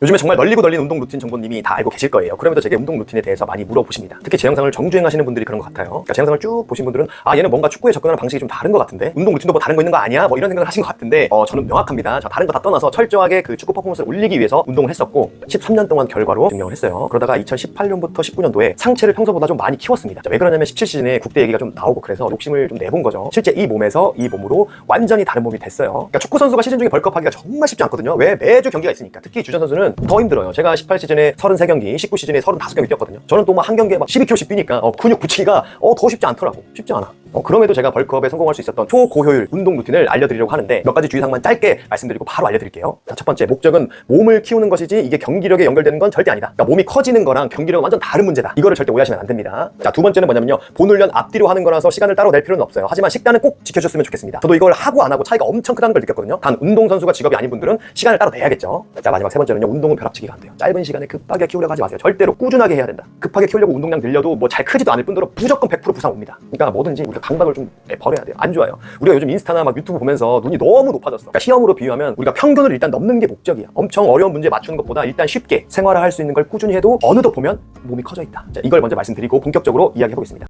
요즘에 정말 널리고 널린 운동 루틴 정보님이 다 알고 계실 거예요. 그러면서 제게 운동 루틴에 대해서 많이 물어보십니다. 특히 제 영상을 정주행하시는 분들이 그런 것 같아요. 그러니까 제 영상을 쭉 보신 분들은 아 얘는 뭔가 축구에 접근하는 방식이 좀 다른 것 같은데 운동 루틴도 뭐 다른 거 있는 거 아니야? 뭐 이런 생각을 하신 것 같은데 어, 저는 명확합니다. 저 다른 거 다 떠나서 철저하게 그 축구 퍼포먼스를 올리기 위해서 운동을 했었고 13년 동안 결과로 증명을 했어요. 그러다가 2018년부터 19년도에 상체를 평소보다 좀 많이 키웠습니다. 자, 왜 그러냐면 17시즌에 국대 얘기가 좀 나오고 그래서 욕심을 좀 내본 거죠. 실제 이 몸에서 이 몸으로 완전히 다른 몸이 됐어요. 그러니까 축구 선수가 시즌 중에 벌크업하기가 정말 쉽지 않거든요. 왜 매주 경기가 있으니까. 특히 주전 선수는 더 힘들어요. 제가 18시즌에 33경기, 19시즌에 35경기 뛰었거든요. 저는 또뭐한 경기에 막 12kg씩 뛰니까 어, 근육 붙이기가 어, 더 쉽지 않더라고. 쉽지 않아. 어, 그럼에도 제가 벌크업에 성공할 수 있었던 초고효율 운동 루틴을 알려드리려고 하는데 몇 가지 주의사항만 짧게 말씀드리고 바로 알려드릴게요. 자, 첫 번째 목적은 몸을 키우는 것이지 이게 경기력에 연결되는 건 절대 아니다. 그러니까 몸이 커지는 거랑 경기력은 완전 다른 문제다. 이거를 절대 오해하시면 안 됩니다. 자, 두 번째는 뭐냐면요. 본훈련 앞뒤로 하는 거라서 시간을 따로 낼 필요는 없어요. 하지만 식단은 꼭 지켜줬으면 좋겠습니다. 저도 이걸 하고 안 하고 차이가 엄청 크다는 걸 느꼈거든요. 단 운동 선수가 직업이 아닌 분들은 시간을 따로 내야겠죠. 자, 마지막 세 번째는요. 운동은 벼락치기가 안 돼요. 짧은 시간에 급하게 키우려고 하지 마세요. 절대로 꾸준하게 해야 된다. 급하게 키우려고 운동량 늘려도 뭐 잘 크지도 않을 뿐더러 무조건 100% 부상 옵니다. 그러니까 뭐든지 우리가 강박을 좀 버려야 돼요. 안 좋아요. 우리가 요즘 인스타나 막 유튜브 보면서 눈이 너무 높아졌어. 그러니까 시험으로 비유하면 우리가 평균을 일단 넘는 게 목적이야. 엄청 어려운 문제 맞추는 것보다 일단 쉽게 생활을 할수 있는 걸 꾸준히 해도 어느덧 보면 몸이 커져 있다. 자, 이걸 먼저 말씀드리고 본격적으로 이야기해 보겠습니다.